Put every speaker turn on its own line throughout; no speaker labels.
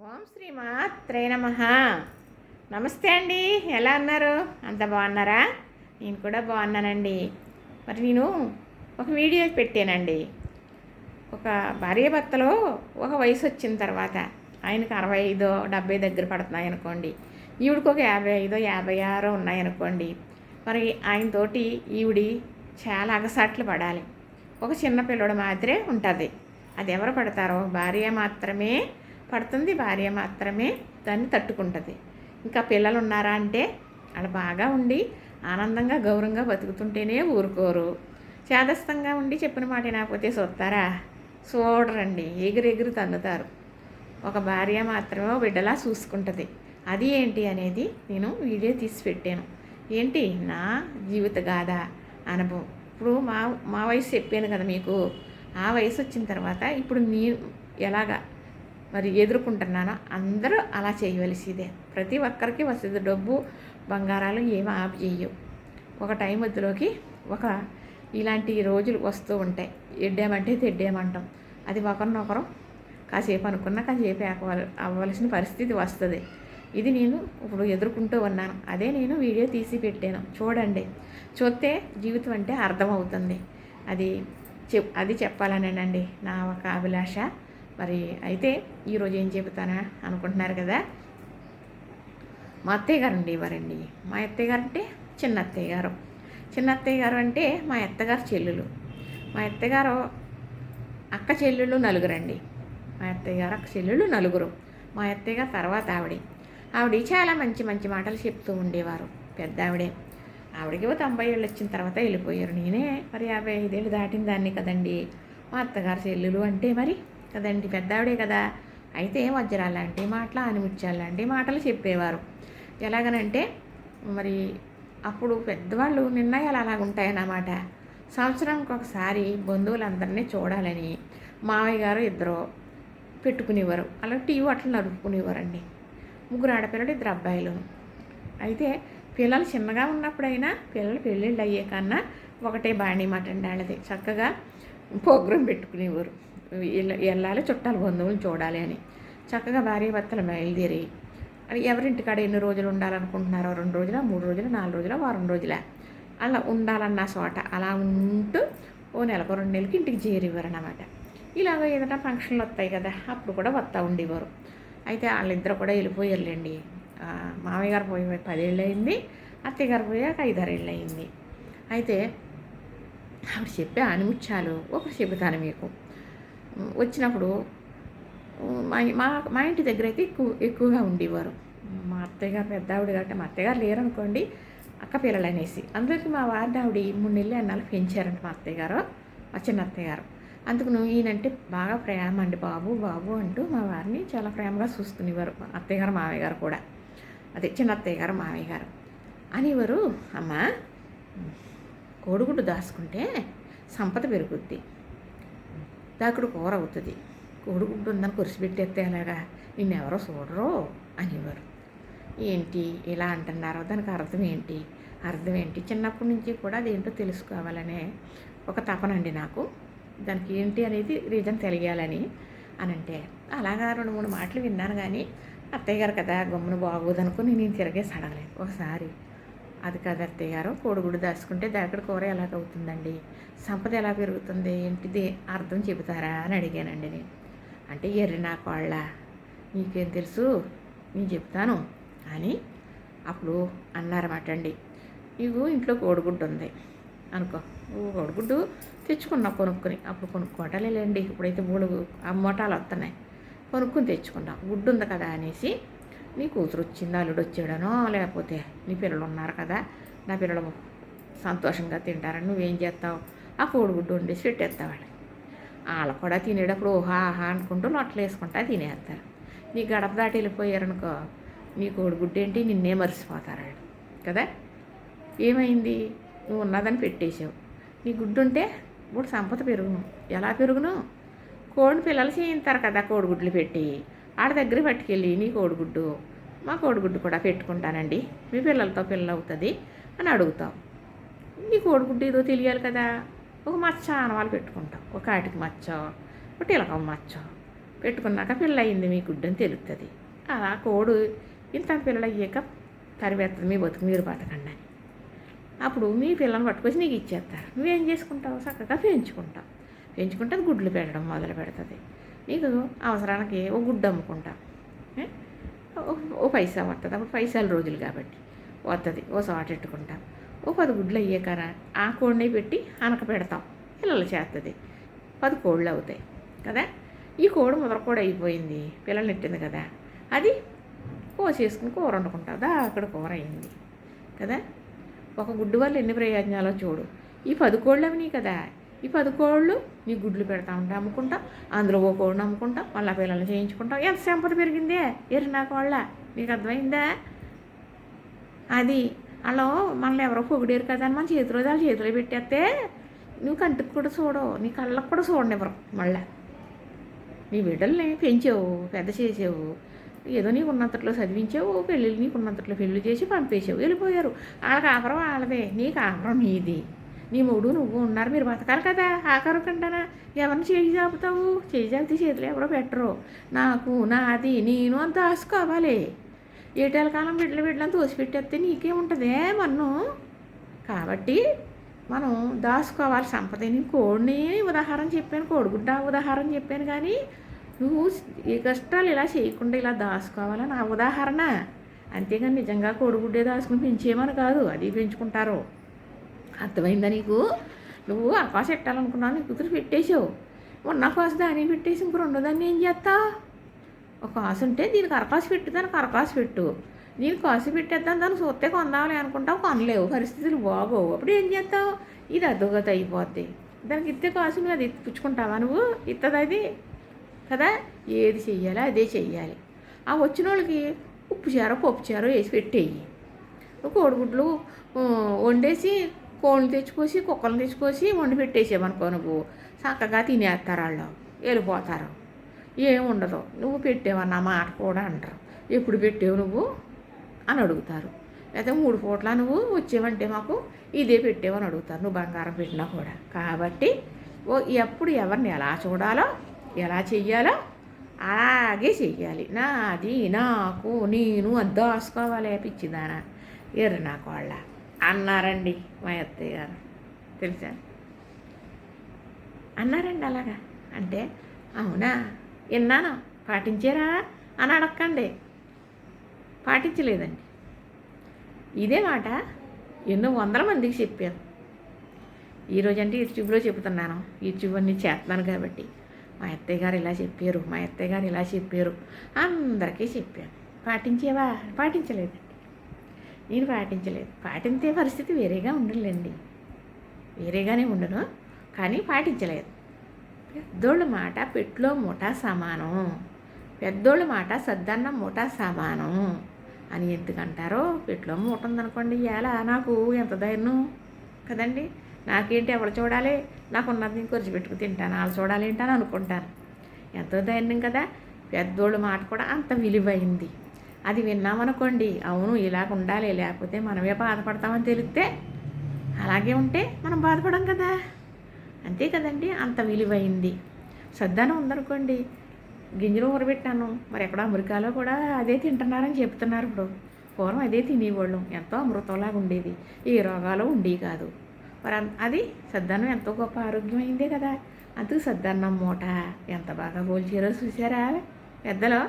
ఓం శ్రీ మాత్రే నమ. నమస్తే అండి. ఎలా అన్నారు అంత బాగున్నారా? నేను కూడా బాగున్నానండి. మరి నేను ఒక వీడియో పెట్టానండి. ఒక భార్యాభర్తలో ఒక వయసు వచ్చిన తర్వాత ఆయనకు అరవై ఐదో డెబ్బై దగ్గర పడుతున్నాయి అనుకోండి. ఈవిడికి ఒక యాభై ఐదో యాభై ఆరో ఉన్నాయనుకోండి మరి ఆయనతోటి ఈవిడి చాలా అగసాట్లు పడాలి. ఒక చిన్న పిల్లడు మాత్రమే ఉంటుంది. అది ఎవరు పడతారో? భార్య మాత్రమే పడుతుంది భార్య మాత్రమే దాన్ని తట్టుకుంటుంది. ఇంకా పిల్లలు ఉన్నారా అంటే వాళ్ళు బాగా ఉండి ఆనందంగా గౌరవంగా బతుకుతుంటేనే ఊరుకోరు. చేదస్తంగా ఉండి చెప్పిన మాట వినకపోతే చూస్తారా చూడరండి ఎగురెగురు తన్నుతారు. ఒక భార్య మాత్రమే బిడ్డలా చూసుకుంటుంది. అది ఏంటి అనేది నేను వీడియో తీసి పెట్టాను. ఏంటి? నా జీవిత గాథ అనుభవం. ఇప్పుడు మా మా వయసు చెప్పాను కదా మీకు. ఆ వయసు వచ్చిన తర్వాత ఇప్పుడు మీ ఎలాగా? మరి ఎదుర్కొంటున్నానో అందరూ అలా చేయవలసిందే. ప్రతి ఒక్కరికి వస్తుంది డబ్బు బంగారాలు ఏమి ఆపి చేయవు. ఒక టైం వద్దులోకి ఒక ఇలాంటి రోజులు వస్తూ ఉంటాయి. ఎడ్డామంటే తెడ్డామంటాం. అది ఒకరినొకరు కాసేపు అనుకున్నా కాసేపు అవ్వవలసిన పరిస్థితి వస్తుంది. ఇది నేను ఇప్పుడు ఎదుర్కొంటూ ఉన్నాను. అదే నేను వీడియో తీసి పెట్టాను. చూడండి. చూస్తే జీవితం అంటే అర్థమవుతుంది. అది చెప్ అది చెప్పాలనేనండి నా ఒక అభిలాష. మరి అయితే ఈరోజు ఏం చెబుతానా అనుకుంటున్నారు కదా? మా అత్తయ్య గారు ఉండేవారండి మా అత్తయ్య గారు అంటే చిన్న అత్తయ్య గారు. చిన్న అత్తయ్య గారు అంటే మా అత్తగారు చెల్లెలు. మా అత్తగారు అక్క చెల్లెళ్ళు నలుగురండి. మా అత్తయ్య గారు అక్క చెల్లెళ్ళు నలుగురు. మా అత్తయ్య గారు తర్వాత ఆవిడ. ఆవిడ చాలా మంచి మంచి మాటలు చెప్తూ ఉండేవారు. పెద్ద ఆవిడే. ఆవిడకి తొంభై ఏళ్ళు వచ్చిన తర్వాత వెళ్ళిపోయారు. నేనే మరి యాభై ఐదేళ్ళు దాటిన దాన్ని కదండి. మా అత్తగారు చెల్లెలు అంటే మరి కదండి పెద్ద ఆవిడే కదా. అయితే ఏం లాంటి మాటలు ఆనిముత్యాలు మాటలు చెప్పేవారు. ఎలాగనంటే మరి అప్పుడు పెద్దవాళ్ళు నిర్ణయాలు అలాగ ఉంటాయన్నమాట సంవత్సరానికి ఒకసారి బంధువులందరినీ చూడాలని మావయ్య గారు ఇద్దరు పెట్టుకునేవారు. అలా టీవీ అట్లా నడుపుకునేవారండి ముగ్గురు ఆడపిల్లలు ఇద్దరు అబ్బాయిలు. అయితే పిల్లలు చిన్నగా ఉన్నప్పుడైనా పిల్లలు పెళ్ళిళ్ళు అయ్యే కన్నా ఒకటే బాణీ అండి వాళ్ళది. చక్కగా ప్రోగ్రాం పెట్టుకునేవారు. వెళ్ళాలి చుట్టాలు బంధువులు చూడాలి అని. చక్కగా భార్య భర్తలు బయలుదేరి. అది ఎవరింటికాడ ఎన్ని రోజులు ఉండాలనుకుంటున్నారో రెండు రోజుల మూడు రోజులు నాలుగు రోజుల వారం రోజుల. అలా ఉండాలన్న చోట అలా ఉంటూ ఓ నెలకు రెండు నెలలకి ఇంటికి చేరేవారు ఇలాగ ఏదైనా ఫంక్షన్లు వస్తాయి కదా అప్పుడు కూడా వస్తూ ఉండేవారు. అయితే వాళ్ళిద్దరు కూడా వెళ్ళిపోయారులేండి. మామయ్య గారు పోయి పదేళ్ళు అయింది అత్తయ్య గారు పోయాక ఐదారేళ్ళు అయింది అయితే ఆవిడ చెప్పే ఆనిముత్యాలు ఒకటి చెబుతాను మీకు. వచ్చినప్పుడు మా మా ఇంటి దగ్గర అయితే ఎక్కువ ఎక్కువగా ఉండేవారు. మా అత్తయ్య గారు పెద్ద ఆవిడ కాబట్టి మా అత్తయ్యగారు లేరనుకోండి అక్క పిల్లలు అనేసి అందరికీ మా వారిని ఆవిడ మూడు నెలలు అన్నాలు పెంచారంట మా అత్తయ్య గారు మా చిన్న అత్తయ్య గారు. నువ్వు ఈయనంటే బాగా ప్రేమ అండి బాబు బాబు అంటూ మా వారిని చాలా ప్రేమగా చూసుకునేవారు. మా అత్తయ్య గారు మామయ్య గారు కూడా. అదే చిన్న అత్తయ్య గారు మామయ్య గారు. అనేవారు అమ్మ కోడిగుడ్డు దాచుకుంటే సంపద పెరుగుద్ది. దాకుడు కూర అవుతుంది కోడిగుడ్డు ఉందని కురిసిపెట్టేస్తే అలాగా నిన్నెవరో చూడరు అనేవారు. ఏంటి ఇలా అంటున్నారో? దానికి అర్థం ఏంటి? అర్థం ఏంటి? చిన్నప్పటి నుంచి కూడా అదేంటో తెలుసుకోవాలనే ఒక తపనండి నాకు. దానికి ఏంటి అనేది రీజన్ తెలియాలని అని అంటే అలాగా రెండు మూడు మాటలు విన్నాను కానీ అత్తయ్య గారు కదా గమ్మున బాగోదనుకుని నేను తిరగేసి అడగలేదు. ఒకసారి అది కాదు అత్తయ్య గారు కోడిగుడ్డు దాచుకుంటే దాకడ కూర ఎలాగవుతుందండి? సంపద ఎలా పెరుగుతుంది? ఏంటిది? అర్థం చెబుతారా అని అడిగానండి నేను. అంటే ఎర్రి నా కోళ్ళ. నీకేం తెలుసు? నేను చెప్తాను అని అప్పుడు అన్నారన్నమాట అండి. ఇగో ఇంట్లో కోడిగుడ్డు ఉంది. అనుకో ఓ కోడిగుడ్డు తెచ్చుకున్నా కొనుక్కొని. అప్పుడు కొనుక్కోవటాలేండి ఇప్పుడైతే మూడు మూటాలు వస్తున్నాయి. కొనుక్కొని తెచ్చుకున్నాం. గుడ్డు ఉంది కదా అనేసి నీ కూతురు వచ్చింది? అల్లుడు వచ్చాడనో లేకపోతే నీ పిల్లలు ఉన్నారు కదా నా పిల్లలు సంతోషంగా తింటారని నువ్వేం చేస్తావు? ఆ కోడిగుడ్డు వండేసి పెట్టేస్తావు వాళ్ళకి. వాళ్ళు కూడా తినేటప్పుడు ఓహా ఆహా అనుకుంటూ నొట్లు వేసుకుంటా తినేస్తారు. నీ గడప దాటి వెళ్ళిపోయారనుకో నీ కోడిగుడ్డు ఏంటి? నిన్నే మర్చిపోతారు వాళ్ళు కదా? ఏమైంది? నువ్వు ఉన్నదని పెట్టేశావు. నీ గుడ్డు ఉంటే ఇప్పుడు సంపద పెరుగును. ఎలా పెరుగును? కోడి పిల్లలు చేయింతారు కదా కోడిగుడ్లు పెట్టి. ఆడ దగ్గర పట్టుకెళ్ళి నీ కోడిగుడ్డు. మా కోడిగుడ్డు కూడా పెట్టుకుంటానండి. మీ పిల్లలతో పిల్లలు అవుతుంది అని అడుగుతాం. నీ కోడిగుడ్డు ఏదో తెలియాలి కదా. ఒక మచ్చ ఆనవాళ్ళు పెట్టుకుంటాం. ఒక ఆటికి మచ్చ ఒక ఇలకం మచ్చ పెట్టుకున్నాక పిల్ల అయింది మీ గుడ్డు అని తెలుస్తుంది అలా కోడు ఇంత పిల్లలు అయ్యాక తరివేస్తుంది మీ బతుకు మీరు బతకండి అని. అప్పుడు మీ పిల్లల్ని పట్టుకొచ్చి నీకు ఇచ్చేస్తారు. నువ్వేం చేసుకుంటావు? చక్కగా పెంచుకుంటావు. పెంచుకుంటే అది గుడ్లు పెట్టడం మొదలు పెడుతుంది. నీకు అవసరానికి ఓ గుడ్డు అమ్ముకుంటావు ఓ- ఓ పైసా వస్తుంది అప్పుడు పైసల రోజులు కాబట్టి. వస్తుంది ఓ సాట్ పెట్టుకుంటాం ఓ పది గుడ్లు అయ్యాకరా? ఆ కోడిని పెట్టి అనక పెడతాం. పిల్లలు చేస్తుంది పది కోళ్ళు అవుతాయి. కదా? ఈ కోడి ముదర కూడా అయిపోయింది. పిల్లలు నెట్టింది కదా? అది కోసేసుకుని కూర వండుకుంటావు అక్కడ కూర అయింది. కదా? ఒక గుడ్డు వల్ల ఎన్ని ప్రయోజనాలో చూడు. ఈ పది కోళ్ళు అవినాయి కదా? ఈ పది కోళ్ళు నీ గుడ్లు పెడతా ఉంటే అమ్ముకుంటా అందులో ఓ కోడిని అమ్ముకుంటా మళ్ళీ పిల్లల్ని చేయించుకుంటాం. ఎంత సంపద పెరిగిందే? ఎరినా కోళ్ళ. నీకు అర్థమైందా? అది. అలా మనల్ని ఎవరో పొగిడేరు కదా అని మన చేతిలో వాళ్ళ చేతిలో పెట్టేస్తే నువ్వు కంటికి కూడా చూడవు నీ కళ్ళకు కూడా చూడనివ్వరు మళ్ళీ. నీ బిడ్డల్ని పెంచావు పెద్ద చేసావు ఏదో నీకు ఉన్నంతట్లో చదివించావు పెళ్ళిళ్ళు నీకు ఉన్నంతట్లో పెళ్ళి చేసి పంపేసావు వెళ్ళిపోయారు. వాళ్ళ కాపురం వాళ్ళదే నీ కాపురం నీది. నీ మూడు నువ్వు ఉన్నారు మీరు బతకాలి కదా. ఆకారం కంటానా ఎవరిని చేయి చాపుతావు? చేయి చాపితే చేతులు ఎవరో పెట్టరు. నాకు నాది నేను అంత ఆసుకోవాలి. ఏటేళ్ళ కాలం బిడ్డలు బిడ్డలను తోసిపెట్టేస్తే నీకేముంటుందే మన్ను. కాబట్టి మనం దాచుకోవాలి సంపదని కోడిని ఉదాహరణ చెప్పాను కోడిగుడ్డ ఉదాహరణ చెప్పాను కానీ నువ్వు ఈ కష్టాలు ఇలా చేయకుండా ఇలా దాచుకోవాలని నా ఉదాహరణ. అంతేగాని నిజంగా కోడిగుడ్డే దాచుకుని పెంచేయమని కాదు అది పెంచుకుంటారు. అర్థమైందా నీకు? నువ్వు ఆకాశం పెట్టాలనుకున్నావు నీ కూతురు పెట్టేసావు ఉన్న కాసు దాన్ని పెట్టేసి ఇంకో రెండో దాన్ని ఏం చేస్తావు ఒక కాసు ఉంటే దీనికి అరకాసు పెట్టు దానికి అరకాసు పెట్టు. నేను కాసు పెట్టేద్దాం దాన్ని చూస్తే కొందామని అనుకుంటావు కొనలేవు. పరిస్థితులు బాగోవు అప్పుడు ఏం చేస్తావు? ఇది అదోగత అయిపోద్ది. దానికి ఇత్తే కాసు నువ్వు అది ఎత్తిపుచ్చుకుంటావా నువ్వు? ఇస్తుంది అది? కదా? ఏది చెయ్యాలో అదే చెయ్యాలి. ఆ వచ్చిన వాళ్ళకి ఉప్పు చారో పప్పు చారో వేసి పెట్టేయి. కోడిగుడ్లు వండేసి కోళ్ళు తెచ్చుకోసి కుక్కలు తెచ్చుకోసి వండి పెట్టేసామనుకో నువ్వు. చక్కగా తినేస్తారు వాళ్ళు. వెళ్ళిపోతారు. ఏముండదు నువ్వు పెట్టేవన్న మాట కూడా అంటారు. ఎప్పుడు పెట్టావు నువ్వు? అని అడుగుతారు. అయితే మూడు పూట్ల నువ్వు వచ్చేవంటే మాకు ఇదే పెట్టేవని అడుగుతారు. నువ్వు బంగారం పెట్టినా కూడా. కాబట్టి ఓ ఎప్పుడు ఎవరిని ఎలా చూడాలో ఎలా చెయ్యాలో అలాగే చెయ్యాలి. నాది నాకు నేను అది దాచుకోవాలి పిచ్చిదానా ఎర్ర నా కోళ్ళ అన్నారండి మా అత్తయ్య గారు. తెలుసా? అన్నారండి అలాగా. అంటే అవునా? విన్నాను. పాటించారా? అని అడక్కండి. పాటించలేదండి. ఇదే మాట ఎన్నో వందల మందికి చెప్పాను ఈరోజు అంటే యూట్యూబ్లో చెబుతున్నాను. యూట్యూబ్ అన్ని చేస్తున్నాను కాబట్టి. మా అత్తయ్య గారు ఇలా చెప్పారు. మా అత్తయ్య గారు ఇలా చెప్పారు. అందరికీ చెప్పాను. పాటించేవా? పాటించలేదండి నేను పాటించలేదు. పాటించే పరిస్థితి వేరేగా ఉండలేండి వేరేగానే ఉండను కానీ పాటించలేదు. పెద్దోళ్ళ మాట పెట్లో ముఠా సమానం. పెద్దోళ్ళ మాట సద్దన్న ముఠా సమానం అని ఎందుకంటారో? పెట్లో మూట ఉందనుకోండి ఇవాళ నాకు ఎంత ధైర్యం? కదండి? నాకేంటి ఎవరు చూడాలి? నాకు ఉన్నది ఖర్చు పెట్టుకు తింటాను వాళ్ళు చూడాలి ఏంటని అనుకుంటాను. ఎంతో ధైర్యం కదా? పెద్దోళ్ళ మాట కూడా అంత విలువైంది. అది విన్నామనుకోండి. అవును ఇలాగ ఉండాలి. లేకపోతే మనమే బాధపడతామని తెలిస్తే అలాగే ఉంటే మనం బాధపడం కదా. అంతే కదండి అంత విలువైంది. సద్దానం ఉందనుకోండి గింజలు ఊరబెట్టాను. మరి ఎక్కడ అమెరికాలో కూడా అదే తింటున్నారని చెప్తున్నారు ఇప్పుడు. పూర్వం అదే తినేవాళ్ళం. ఎంతో అమృతంలాగా ఉండేది. ఏ రోగాలు ఉండేవి కాదు. మరి అది సద్దానం ఎంతో గొప్ప ఆరోగ్యమైందే కదా. అందుకు సద్దన్నం మూట ఎంత బాగా పోల్చారో చూసారా? పెద్దలో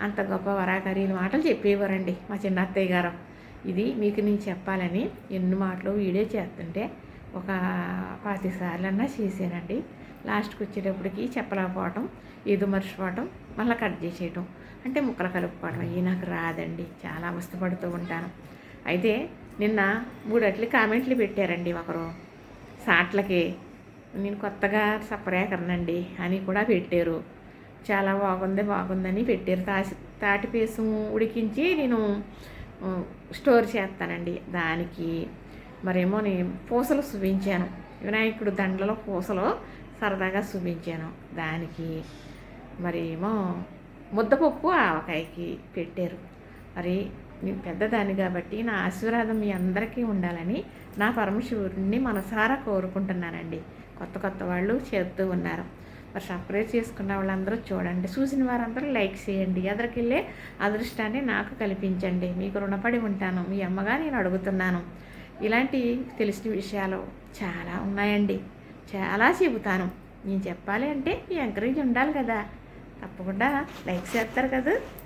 అంత గొప్ప వరాకరీని మాటలు చెప్పేవారండి మా చిన్న అత్తయ్య గారు. ఇది మీకు నేను చెప్పాలని ఎన్ని మాటలు వీడియో చేస్తుంటే ఒక పాతి సార్లన్నా చేశానండి. లాస్ట్కి వచ్చేటప్పటికి చెప్పలేకపోవటం ఏదో మర్చిపోవటం మళ్ళీ కట్ చేసేయటం అంటే ముక్కలు కలుపుకోవడం అవి నాకు రాదండి. చాలా అవస్థపడుతూ ఉంటాను. అయితే నిన్న మూడట్లు కామెంట్లు పెట్టారండి ఒకరు. సాట్లకి నేను కొత్తగా సపరేకరనండి అని కూడా పెట్టారు. చాలా బాగుంది బాగుందని పెట్టారు. తాసి తాటి పీసు ఉడికించి నేను స్టోర్ చేస్తానండి దానికి. మరేమో నేను పూసలు చూపించాను వినాయకుడు దండలో పూసలు సరదాగా చూపించాను దానికి. మరేమో ముద్దపప్పు ఆవకాయకి పెట్టారు. మరి నేను పెద్దదాన్ని కాబట్టి నా ఆశీర్వాదం మీ అందరికీ ఉండాలని నా పరమశివుడిని మనసారా కోరుకుంటున్నానండి. కొత్త కొత్త వాళ్ళు చేస్తూ ఉన్నారు. మరి సబ్స్క్రైబ్ చేసుకున్న వాళ్ళందరూ చూడండి. చూసిన వారందరూ లైక్ చేయండి. ఎదరికెళ్ళే అదృష్టాన్ని నాకు కల్పించండి. మీకు రుణపడి ఉంటాను. మీ అమ్మగా నేను అడుగుతున్నాను. ఇలాంటి తెలిసిన విషయాలు చాలా ఉన్నాయండి. చాలా చెబుతాను. నేను చెప్పాలి అంటే మీ ఎంకరేజ్ ఉండాలి కదా. తప్పకుండా లైక్ చేస్తారు కదా.